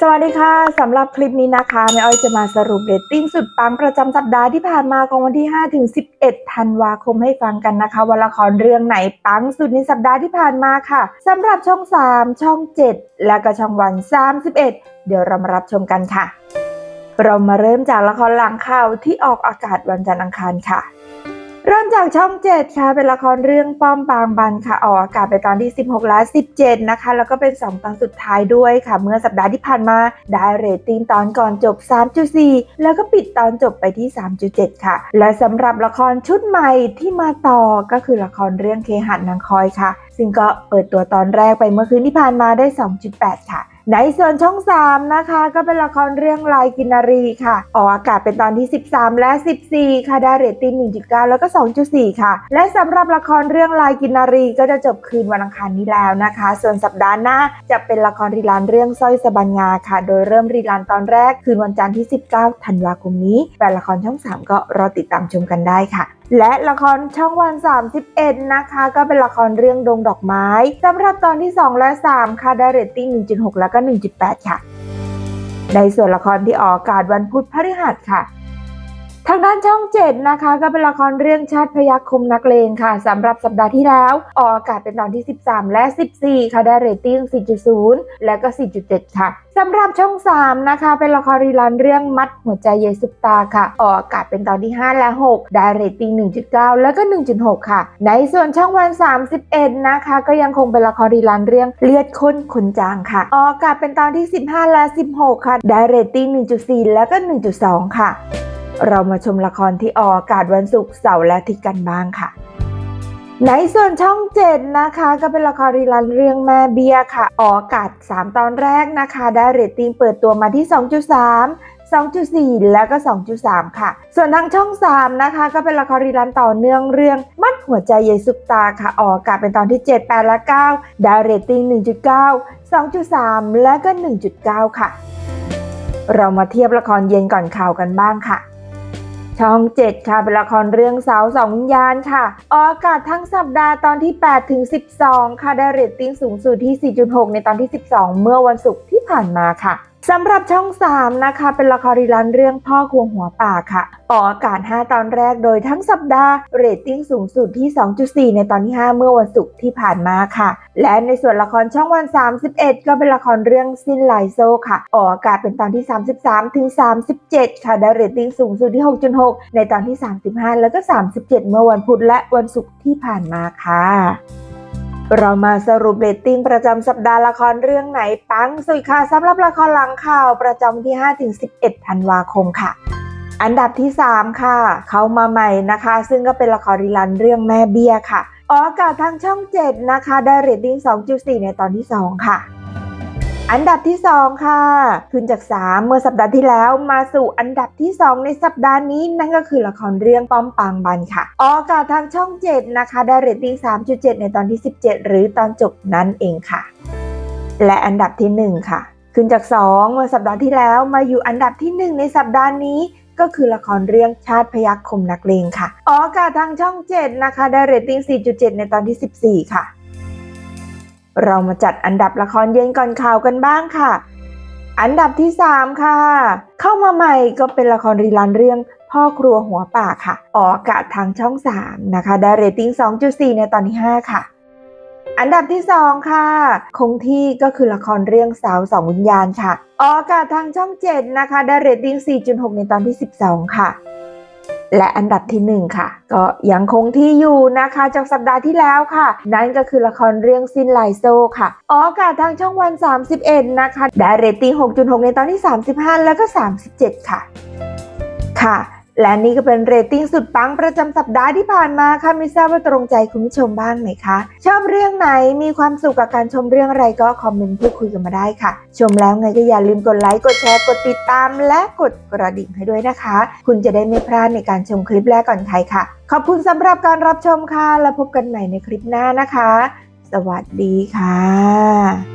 สวัสดีค่ะสำหรับคลิปนี้นะคะแม่อ้อยจะมาสรุปเรตติ้งสุดปังประจำสัปดาห์ที่ผ่านมาของวันที่ 5 ถึง 11 ธันวาคมให้ฟังกันนะคะว่าละครเรื่องไหนปังสุดในสัปดาห์ที่ผ่านมาค่ะสำหรับช่อง 3 ช่อง 7 และก็ช่องวัน 31 เดี๋ยวเรามารับชมกันค่ะ เรามาเริ่มจากละครหลังข่าวที่ออกอากาศวันจันทร์อังคารค่ะ เริ่มจากช่อง 7 ค่ะ เป็นละครเรื่องป้อมปางบันค่ะออกอากาศไปตอนที่ 16และ17 นะคะ แล้วก็เป็น 2 ตอนสุดท้ายด้วยค่ะ เมื่อสัปดาห์ที่ผ่านมาได้เรตติ้งตอนก่อนจบ 3.4 แล้วก็ปิดตอนจบไปที่ 3.7 ค่ะ และสำหรับละครชุดใหม่ที่มาต่อก็คือละครเรื่องเคหัดนางคอยค่ะ ซึ่งก็เปิดตัวตอนแรกไปเมื่อคืนที่ผ่านมาได้ 2.8 ค่ะ ในส่วนช่อง 3 นะคะ ก็เป็นละครเรื่องลายกินนารีค่ะ ออกอากาศเป็นตอนที่ 13 และ 14 ค่ะได้เรตติ้ง1.9 แล้วก็ 2.4 ค่ะ และสำหรับละครเรื่องลายกินนารีก็จะจบคืนวันอังคารนี้แล้วนะคะ ส่วนสัปดาห์หน้าจะเป็นละครรีลันเรื่องสร้อยสบัญญาค่ะ โดยเริ่มรีลันตอนแรกคืนวันจันทร์ที่ 19 ธันวาคมนี้แฟนละครช่อง 3 ก็รอติดตามชมกันได้ค่ะและละครช่องวัน 31 นะคะ ก็เป็นละครเรื่องดงดอกไม้สำหรับตอนที่ 2 และ 3 ค่ะได้เรตติ้ง 1.6 แล้วก็ 1.8 ค่ะ ในส่วนละครที่ออกอากาศวันพุธพฤหัสค่ะ ทางด้านช่อง7นะคะ ก็เป็นละครเรื่องชาติพยัคคมนักเลงค่ะสำหรับสัปดาห์ที่แล้ว ออกอากาศเป็นตอนที่ 13 และ 14 ค่ะได้เรตติ้ง 4.0 และก็ 4.7 ค่ะสำหรับช่อง 3 นะคะ เป็นละครรีลันเรื่องมัดหัวใจเยสุปตาค่ะ ออกอากาศเป็นตอนที่ 5 และ 6 ได้เรตติ้ง 1.9 แล้วก็ 1.6 ค่ะ ในส่วนช่องวัน 31 นะคะ ก็ยังคงเป็นละครรีลันเรื่องเลือดข้นขนจางค่ะ ออกอากาศเป็นตอนที่ 15 และ 16 ค่ะ ได้เรตติ้ง 1.4 แล้วก็ 1.2 ค่ะ เรามาชมละครที่ออกอากาศวันศุกร์เสาร์และอาทิตย์กันบ้างค่ะ ในส่วนช่อง7นะคะ ก็เป็นละครรีลันเรื่องแม่เบียค่ะ ออกอากาศ 3 ตอนแรกนะคะ ได้เรตติ้งเปิดตัวมาที่ 2.3 2.4 แล้วก็ 2.3 ค่ะ ส่วนทางช่อง 3 นะคะ ก็เป็นละครรีลันต่อเนื่องเรื่อง มัดหัวใจเยซุปตาค่ะ ออกอากาศเป็นตอนที่ 7 8 และ 9 ได้เรตติ้ง 1.9 2.3 และก็ 1.9 ค่ะ เรามาเทียบละครเย็นก่อนข่าวกันบ้างค่ะ ช่อง 7 ค่ะเป็นละครเรื่องสาวสองวิญญาณค่ะ ออกอากาศทั้งสัปดาห์ตอนที่ 8 ถึง 12 ค่ะ ได้เรตติ้งสูงสุดที่ 4.6 ในตอนที่ 12 เมื่อวันศุกร์ที่ผ่านมาค่ะ สำหรับช่อง 3 นะคะ เป็นละครรีลันเรื่องพ่อควงหัวป่าค่ะออกอากาศ 5 ตอนแรกโดยทั้งสัปดาห์ เรตติ้งสูงสุดที่ 2.4 ในตอนที่ 5 เมื่อวันศุกร์ที่ผ่านมาค่ะ และในส่วนละครช่องวัน 31 ก็เป็นละครเรื่องสิ้นไลโซค่ะ ออกอากาศเป็นตอนที่ 33 ถึง 37 ค่ะได้เรตติ้งสูงสุดที่ 6.6 ในตอนที่ 35 แล้วก็ 37 เมื่อวันพุธและวันศุกร์ที่ผ่านมาค่ะ เรามาสรุปเรตติ้งประจำสัปดาห์ละครเรื่องไหนปังสุดค่ะสำหรับละครหลังข่าวประจำที่ 5-11 ธันวาคมค่ะ อันดับที่ 3 ค่ะ เข้ามาใหม่นะคะ ซึ่งก็เป็นละครรีลันเรื่องแม่เบี้ยค่ะ ออกอากาศทางช่อง 7 นะคะ ได้เรตติ้ง 2.4 ในตอนที่ 2 ค่ะ อันดับที่ 2 ค่ะ ขึ้นจาก 3 เมื่อสัปดาห์ที่แล้วมาสู่อันดับที่ 2 ในสัปดาห์นี้นั่นก็คือละครเรื่องป้อมปางบันค่ะ ออกอากาศทางช่อง 7 นะคะ ได้เรตติ้ง 3.7 ในตอนที่ 17 หรือตอนจบนั่นเองค่ะ และอันดับที่ 1 ค่ะ ขึ้นจาก 2 เมื่อสัปดาห์ที่แล้วมาอยู่อันดับที่ 1 ในสัปดาห์นี้ก็คือละครเรื่องชาติพยัคฆ์คมนักเลงค่ะ ออกอากาศทางช่อง 7 นะคะ ได้เรตติ้ง 4.7 ในตอนที่ 14 ค่ะ เรามาจัดอันดับละครเย็นก่อนข่าวกันบ้างค่ะ อันดับที่ 3 ค่ะ เข้ามาใหม่ก็เป็นละครรีลันเรื่องพ่อครัวหัวป่าค่ะ ออกอากาศทางช่อง 3 นะคะ ได้เรตติ้ง 2.4 ในตอนที่ 5 ค่ะ อันดับที่ 2 ค่ะ คงที่ก็คือละครเรื่องสาวสองวิญญาณค่ะ ออกอากาศทางช่อง 7 นะคะ ได้เรตติ้ง 4.6 ในตอนที่ 12 ค่ะ และอันดับที่ 1 ค่ะ ก็ยังคงที่อยู่นะคะจากสัปดาห์ที่แล้วค่ะ นั่นก็คือละครเรื่องซินไลโซค่ะออกอากาศทางช่องวัน 31 นะคะ ได้เรตติ้ง 6.6 ในตอนที่ 35 แล้วก็ 37 ค่ะ ค่ะ และนี่ก็เป็นเรตติ้งสุดปังประจำสัปดาห์ที่ผ่านมาค่ะไม่ทราบว่าตรงใจคุณผู้ชมบ้างไหมคะ ชอบเรื่องไหนมีความสุขกับการชมเรื่องอะไรก็คอมเมนต์พูดคุยกันมาได้ค่ะ ชมแล้วไงก็อย่าลืมกดไลค์กดแชร์กดติดตาม และกดกระดิ่งให้ด้วยนะคะ คุณจะได้ไม่พลาดในการชมคลิปแรกก่อนใครค่ะ ขอบคุณสำหรับการรับชมค่ะแล้วพบกันใหม่ในคลิปหน้านะคะ สวัสดีค่ะ